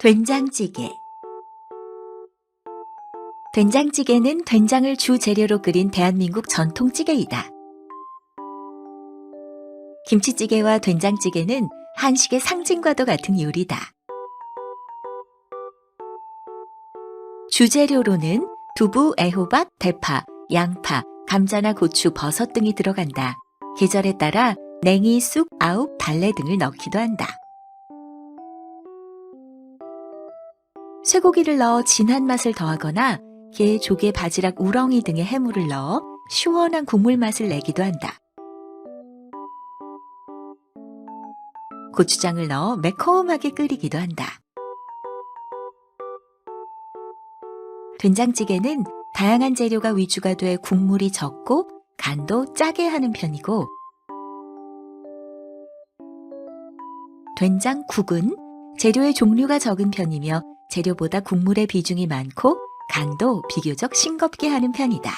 된장찌개 된장찌개는 된장을 주 재료로 끓인 대한민국 전통찌개이다. 김치찌개와 된장찌개는 한식의 상징과도 같은 요리다. 주재료로는 두부, 애호박, 대파, 양파, 감자나 고추, 버섯 등이 들어간다. 계절에 따라 냉이, 쑥, 아욱, 달래 등을 넣기도 한다. 쇠고기를 넣어 진한 맛을 더하거나 게, 조개, 바지락, 우렁이 등의 해물을 넣어 시원한 국물 맛을 내기도 한다. 고추장을 넣어 매콤하게 끓이기도 한다. 된장찌개는 다양한 재료가 위주가 돼 국물이 적고 간도 짜게 하는 편이고 된장국은 재료의 종류가 적은 편이며 재료보다 국물의 비중이 많고 간도 비교적 싱겁게 하는 편이다.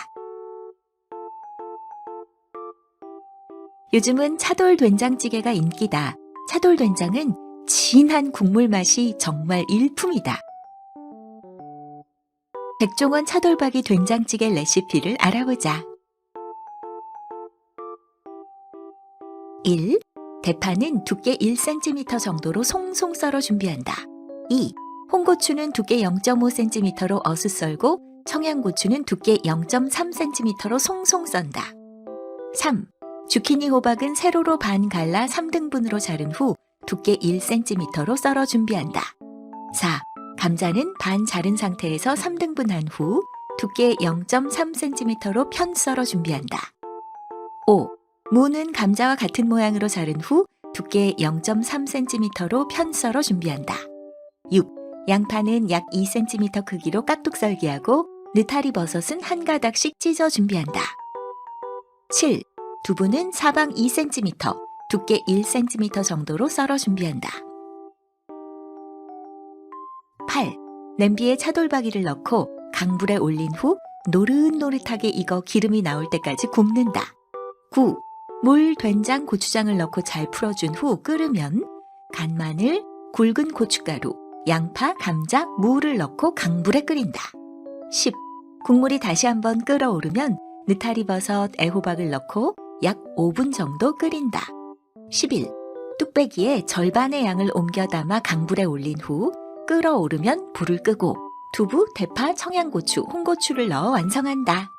요즘은 차돌 된장찌개가 인기다. 차돌 된장은 진한 국물 맛이 정말 일품이다. 백종원 차돌박이 된장찌개 레시피를 알아보자. 1. 대파는 두께 1cm 정도로 송송 썰어 준비한다. 2. 홍고추는 두께 0.5cm로 어슷 썰고 청양고추는 두께 0.3cm로 송송 썬다. 3. 주키니 호박은 세로로 반 갈라 3등분으로 자른 후 두께 1cm로 썰어 준비한다. 4. 감자는 반 자른 상태에서 3등분한 후 두께 0.3cm로 편 썰어 준비한다. 5. 무는 감자와 같은 모양으로 자른 후 두께 0.3cm로 편 썰어 준비한다. 6. 양파는 약 2cm 크기로 깍둑 썰기하고 느타리 버섯은 한 가닥씩 찢어 준비한다. 7. 두부는 사방 2cm, 두께 1cm 정도로 썰어 준비한다. 8. 냄비에 차돌박이를 넣고 강불에 올린 후 노릇노릇하게 익어 기름이 나올 때까지 굽는다. 9. 물, 된장, 고추장을 넣고 잘 풀어준 후 끓으면 간마늘, 굵은 고춧가루, 양파, 감자, 무를 넣고 강불에 끓인다. 10. 국물이 다시 한번 끓어오르면 느타리 버섯, 애호박을 넣고 약 5분 정도 끓인다. 11. 뚝배기에 절반의 양을 옮겨 담아 강불에 올린 후 끓어오르면 불을 끄고 두부, 대파, 청양고추, 홍고추를 넣어 완성한다.